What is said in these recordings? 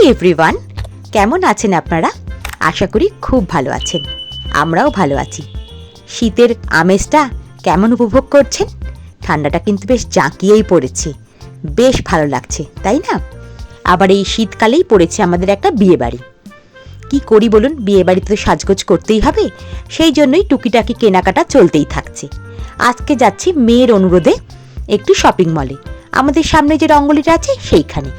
Hi everyone কেমন আছেন আপনারা? আশা করি খুব ভালো আছেন। আমরাও ভালো আছি। শীতের আমেজটা কেমন উপভোগ করছেন? ঠান্ডাটা কিন্তু বেশ জাঁকিয়েই পড়েছে। বেশ ভালো লাগছে, তাই না? আবার এই শীতকালেই পড়েছে আমাদের একটা বিয়ে বাড়ি কি করি বলুন বিয়ে বাড়িতে তো সাজগোজ করতেই হবে। সেই জন্যই টুকিটাকি কেনাকাটা চলতেই থাকছে। আজকে যাচ্ছি মেয়ের অনুরোধে একটু শপিং মলে আমাদের সামনে যে রঙ্গলিটা আছে, সেইখানে।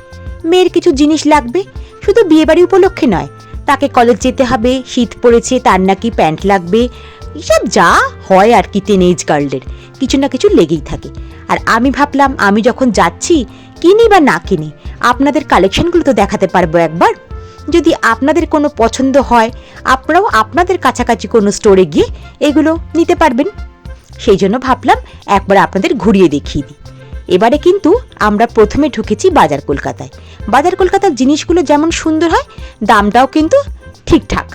মেয়ের কিছু জিনিস লাগবে? শুধু বিয়েবাড়ি উপলক্ষে নয়। তাকে কলেজ যেতে হবে, শীত পড়েছে, তার নাকি প্যান্ট লাগবে। এসব যা হয় আর কি টিনেজ গার্লদের কিছু না কিছু লেগেই থাকে। আর আমি ভাবলাম, আমি যখন যাচ্ছি, কিনি বা না কিনি, আপনাদের কালেকশনগুলো তো দেখাতে পারব একবার। যদি আপনাদের কোনো পছন্দ হয়, আপনারাও আপনাদের কাছাকাছি কোনো স্টোরে গিয়ে এগুলো নিতে পারবেন। সেই জন্য ভাবলাম, একবার আপনাদের ঘুরিয়ে দেখিয়ে দিই। এবারে কিন্তু আমরা প্রথমে ঢুকেছি বাজার কলকাতায়। বাজার কলকাতার জিনিসগুলো যেমন সুন্দর হয়, দামটাও কিন্তু ঠিকঠাক।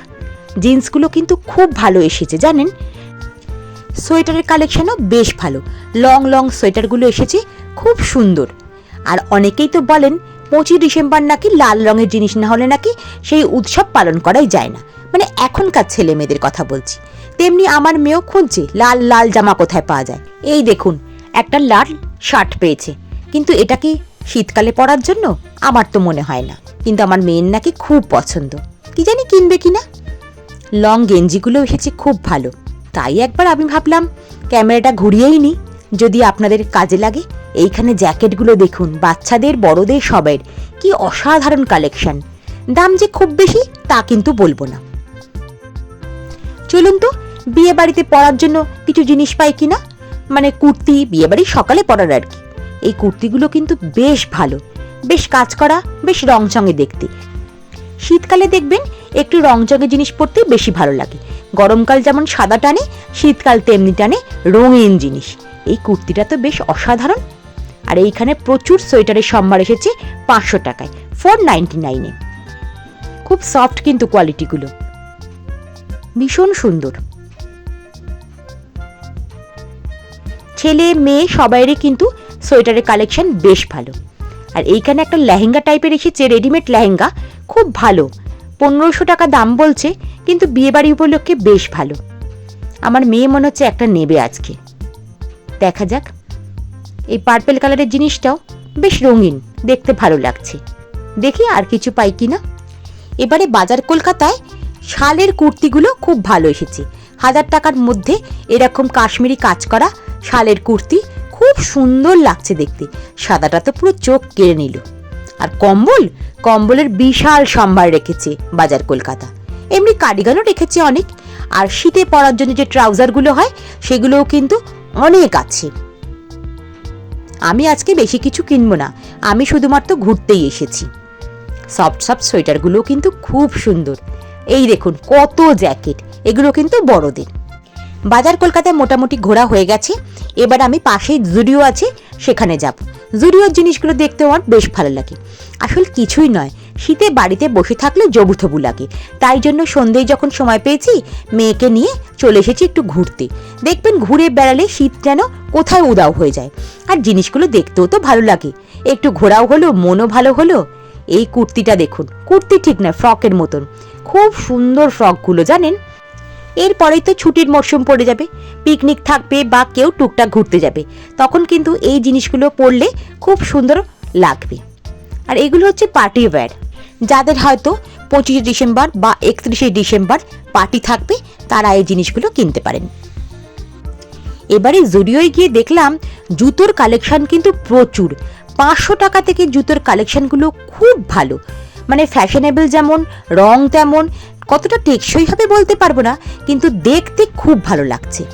জিন্সগুলো কিন্তু খুব ভালো এসেছে, জানেন? সোয়েটারের কালেকশনও বেশ ভালো। লং লং সোয়েটারগুলো এসেছে, খুব সুন্দর। আর অনেকেই তো বলেন, পঁচিশ ডিসেম্বর নাকি লাল রঙের জিনিস না হলে নাকি সেই উৎসব পালন করাই যায় না। মানে এখনকার ছেলে মেয়েদের কথা বলছি। তেমনি আমার মেয়েও খুঁজছে, লাল লাল জামা কোথায় পাওয়া যায়। এই দেখুন একটা লাল শার্ট পেয়েছে। কিন্তু এটা কি শীতকালে পরার জন্য? আমার তো মনে হয় না। কিন্তু আমার মেয়ের নাকি খুব পছন্দ। কি জানি কিনবে কিনা? লং গেঞ্জিগুলো এসেছে খুব ভালো। তাই একবার আমি ভাবলাম, ক্যামেরাটা ঘুরিয়েই নিই। যদি আপনাদের কাজে লাগে, এইখানে জ্যাকেটগুলো দেখুন। বাচ্চাদের, বড়দের সবের কি অসাধারণ কালেকশন। দাম যে খুব বেশি, তা কিন্তু বলব না। চলুন তো বিয়ে বাড়িতে পরার জন্য কিছু জিনিস পাই কিনা? মানে কুর্তি, বিয়েবাড়ি সকালে পরার আর কি। এই কুর্তিগুলো কিন্তু বেশ ভালো। বেশ কাজ করা, বেশ রংচঙে দেখতে। শীতকালে দেখবেন একটু রংচঙে জিনিস পরতে বেশি ভালো লাগে। গরমকাল যেমন সাদা টানে, শীতকাল তেমনি টানে রঙিন জিনিস। এই কুর্তিটা তো বেশ অসাধারণ। আর এইখানে প্রচুর সোয়েটারের সম্ভার এসেছে পাঁচশো টাকায়, ফোর নাইনটি নাইনে। খুব সফট কিন্তু কোয়ালিটিগুলো। ভীষণ সুন্দর। ছেলে, মেয়ে সবাইয়েরই কিন্তু সোয়েটারের কালেকশন বেশ ভালো। আর এইখানে একটা লেহেঙ্গা টাইপের এসেছে, রেডিমেড লেহেঙ্গা, খুব ভালো। পনেরোশো টাকা দাম বলছে, কিন্তু বিয়েবাড়ি উপলক্ষে বেশ ভালো। আমার মেয়ে মনে হচ্ছে একটা নেবে আজকে। দেখা যাক। এই পার্পেল কালারের জিনিসটাও বেশ রঙিন, দেখতে ভালো লাগছে। দেখি আর কিছু পাই কি না। এবারে বাজার কলকাতায় শালের কুর্তিগুলো খুব ভালো এসেছে। হাজার টাকার মধ্যে এরকম কাশ্মীরি কাজ করা শালের কুর্তি খুব সুন্দর লাগছে দেখতে। সাদাটা তো পুরো চোখ কেড়ে নিল। আর কম্বল? কম্বলের বিশাল সম্ভার রেখেছে বাজার কলকাতা। এমনি কার্ডিগানও রেখেছে অনেক। আর শীতে পরার জন্য যে ট্রাউজারগুলো হয়, সেগুলোও কিন্তু অনেক আছে। আমি আজকে বেশি কিছু কিনবো না। আমি শুধুমাত্র ঘুরতেই এসেছি। সফট সফট সোয়েটারগুলো কিন্তু খুব সুন্দর। এই দেখুন, কত জ্যাকেট। এগুলো কিন্তু বড়দের। বাজার কলকাতায় মোটামুটি ঘোরা হয়ে গেছে। এবার আমি পাশেই জুডিও আছে, সেখানে যাব। জুডিওর জিনিসগুলো দেখতে আমার বেশ ভালো লাগে। আসলে কিছুই নয়, শীতে বাড়িতে বসে থাকলে জবুথবু লাগে। তাই জন্য সন্ধ্যেয় যখন সময় পেয়েছি, মেয়েকে নিয়ে চলে এসেছি একটু ঘুরতে। দেখবেন ঘুরে বেড়ালে শীত যেন কোথায় উদাও হয়ে যায়। আর জিনিসগুলো দেখতেও তো ভালো লাগে। একটু ঘোরাও হলো, মনও ভালো হলো। এই কুর্তিটা দেখুন। কুর্তি ঠিক না ফ্রকের মতন। খুব সুন্দর ফ্রকগুলো, জানেন? এরপরেই তো ছুটির মরশুম পড়ে যাবে। পিকনিক থাকবে বা কেউ টুকটাক ঘুরতে যাবে। তখন কিন্তু এই জিনিসগুলো পরলে খুব সুন্দর লাগবে। আর এগুলো হচ্ছে পার্টি ওয়্যার যাদের হয়তো পঁচিশে ডিসেম্বর বা একত্রিশে ডিসেম্বর পার্টি থাকবে, তারা এই জিনিসগুলো কিনতে পারেন। এবারে জুডিওয় গিয়ে দেখলাম জুতোর কালেকশন কিন্তু প্রচুর। পাঁচশো টাকা থেকে জুতোর কালেকশনগুলো খুব ভালো। মানে ফ্যাশনেবল যেমন, রং তেমন, কতটা টেকসই হবে বলতে পারব না, কিন্তু দেখতে খুব ভালো লাগছে।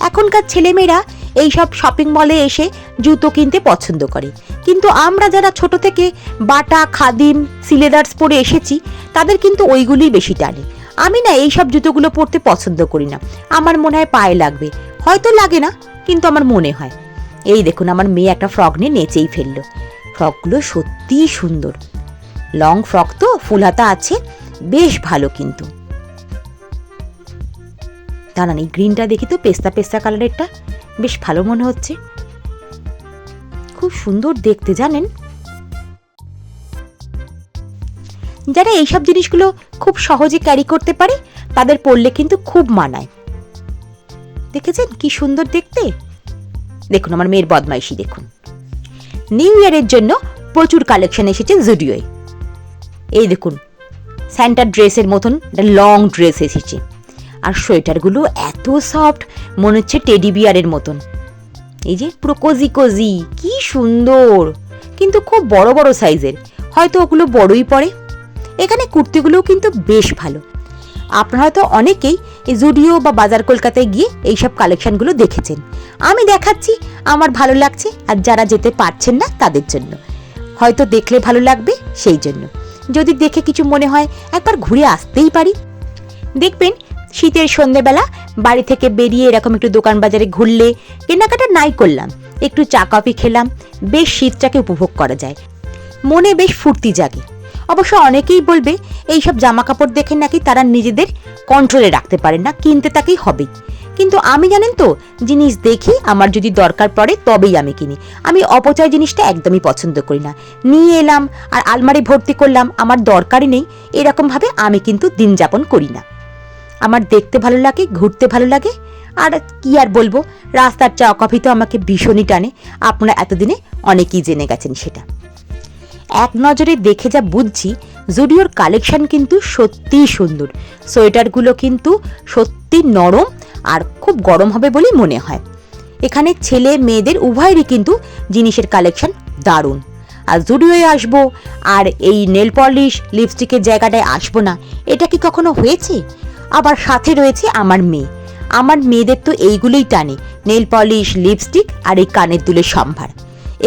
এখনকার ছেলেমেয়েরা এইসব শপিং মলে এসে জুতো কিনতে পছন্দ করে। কিন্তু আমরা যারা ছোট থেকে বাটা, খাদিম, সিলেদার্স পরে এসেছি, তাদের কিন্তু ওইগুলোই বেশি টানে। আমি না এইসব জুতোগুলো পরতে পছন্দ করি না। আমার মনে হয় পায়ে লাগবে। হয়তো লাগে না, কিন্তু আমার মনে হয়। এই দেখুন, আমার মেয়ে একটা ফ্রক নিয়ে নেচেই ফেলল। ফ্রকগুলো সত্যিই সুন্দর। লং ফ্রক তো, ফুল হাতা আছে, বেশ ভালো কিন্তু। দাঁড়ান, এই গ্রিনটা দেখি তো, পেস্তা পেস্তা কালারেরটা, বেশ ভালো মনে হচ্ছে। খুব সুন্দর দেখতে, জানেন? যারা এইসব জিনিসগুলো খুব সহজে ক্যারি করতে পারে, তাদের পরলে কিন্তু খুব মানায়। দেখেছেন কি সুন্দর দেখতে? দেখুন, আমার মেয়ের বদমাইশি দেখুন। নিউ ইয়ারের জন্য প্রচুর কালেকশন এসেছে জুডিওয়ে এই দেখুন স্যান্টা ড্রেসের মতন একটা লং ড্রেস এসেছে। আর সোয়েটারগুলো এত সফট মনে হচ্ছে টেডি বিয়ারের মতন। এই যে পুরো কোজি কোজি কি সুন্দর! কিন্তু খুব বড় বড় সাইজের হয়তো ওগুলো বড়ই পড়ে। এখানে কুর্তিগুলোও কিন্তু বেশ ভালো। আপনারা হয়তো অনেকেই এই জুডিও বা বাজার কলকাতায় গিয়ে এইসব কালেকশনগুলো দেখেছেন। আমি দেখাচ্ছি, আমার ভালো লাগছে, আর যারা যেতে পারছেন না তাদের জন্য। হয়তো দেখলে ভালো লাগবে, সেই জন্য। যদি দেখে কিছু মনে হয়, একবার ঘুরে আসতেই পারি। দেখবেন, শীতের সন্ধেবেলা বাড়ি থেকে বেরিয়ে এরকম একটু দোকান বাজারে ঘুরলে কেনাকাটা নাই করলাম। একটু চা, কফি খেলাম, বেশ শীতটাকে উপভোগ করা যায়। মনে বেশ ফুর্তি জাগে। অবশ্য অনেকেই বলবে, এইসব জামা কাপড় দেখে নাকি তারা নিজেদের কন্ট্রোলে রাখতে পারে না, কিনতে তাকেই হবেই কিন্তু আমি জানেন তো, জিনিস দেখি আমার যদি দরকার পড়ে তবেই আমি কিনি। আমি অপচয় জিনিসটা একদমই পছন্দ করি না। নিয়ে এলাম, আর আলমারি ভর্তি করলাম, আমার দরকারই নেই, এরকমভাবে আমি কিন্তু দিন যাপন করি না। আমার দেখতে ভালো লাগে, ঘুরতে ভালো লাগে, আর কি আর বলব, রাস্তার চা কফি তো আমাকে ভীষণই টানে, আপনারা এতদিনে অনেকেই জেনে গেছেন সেটা। এক নজরে দেখে যা বুঝছি জুডিওর কালেকশন কিন্তু সত্যিই সুন্দর। সোয়েটারগুলো কিন্তু সত্যি নরম আর খুব গরম হবে বলেই মনে হয়। এখানে ছেলে মেয়েদের উভয়েরই কিন্তু জিনিসের কালেকশন দারুণ। আর জুডিওয়ে আসব, আর এই নেল পলিশ লিপস্টিকের জায়গাটায় আসব না, এটা কি কখনো হয়েছে? আবার সাথে রয়েছে আমার মেয়ে। আমার মেয়েদের তো এইগুলোই টানে নেল পলিশ লিপস্টিক আর এই কানের দুলের সম্ভার।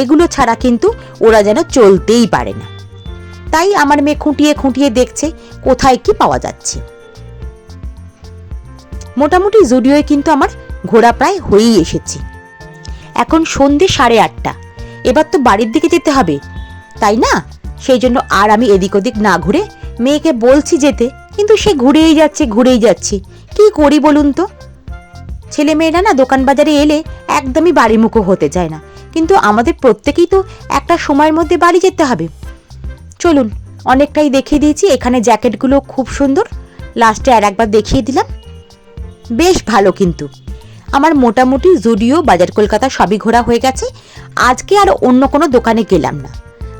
এগুলো ছাড়া কিন্তু ওরা যেন চলতেই পারে না। তাই আমার মেয়ে খুঁটিয়ে খুঁটিয়ে দেখছে কোথায় কি পাওয়া যাচ্ছে। মোটামুটি জুডিওয়ে কিন্তু আমার ঘোরা প্রায় হয়েই এসেছে। এখন সন্ধে সাড়ে আটটা। এবার তো বাড়ির দিকে যেতে হবে। তাই না? সেই জন্য আর আমি এদিক ওদিক না ঘুরে মেয়েকে বলছি যেতে, কিন্তু সে ঘুরেই যাচ্ছে ঘুরেই যাচ্ছে। কি করি বলুন তো? ছেলে মেয়েরা না দোকান বাজারে এলে একদমই বাড়িমুখো হতে চায় না। কিন্তু আমাদের প্রত্যেকেই তো একটা সময়ের মধ্যে বাড়ি যেতে হবে। চলুন, অনেকটাই দেখিয়ে দিয়েছি। এখানে জ্যাকেটগুলো খুব সুন্দর। লাস্টে আর একবার দেখিয়ে দিলাম। বেশ ভালো কিন্তু। আমার মোটামুটি জুডিও, বাজার কলকাতা সবই ঘোরা হয়ে গেছে। আজকে আর অন্য কোনো দোকানে গেলাম না।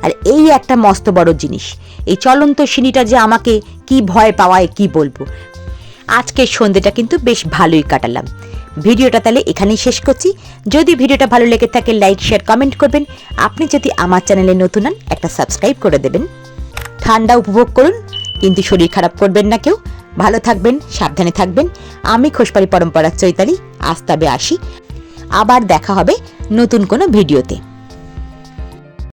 আর এই একটা মস্ত বড় জিনিস, এই চলন্ত সিঁড়িটা যে আমাকে কি ভয় পাওয়ায় কি বলব? আজকের সন্ধেটা কিন্তু বেশ ভালোই কাটালাম। ভিডিওটা তাহলে এখানেই শেষ করছি। যদি ভিডিওটা ভালো লেগে থাকে, লাইক, শেয়ার, কমেন্ট করবেন। আপনি যদি আমার চ্যানেলে নতুন হন, একটা সাবস্ক্রাইব করে দেবেন। ঠান্ডা উপভোগ করুন, কিন্তু শরীর খারাপ করবেন না কেউ। ভালো থাকবেন, সাবধানে থাকবেন। আমি খোসপাড়ি পরম্পরার চৈতালি, আজ তবে আসি। আবার দেখা হবে নতুন কোনো ভিডিওতে।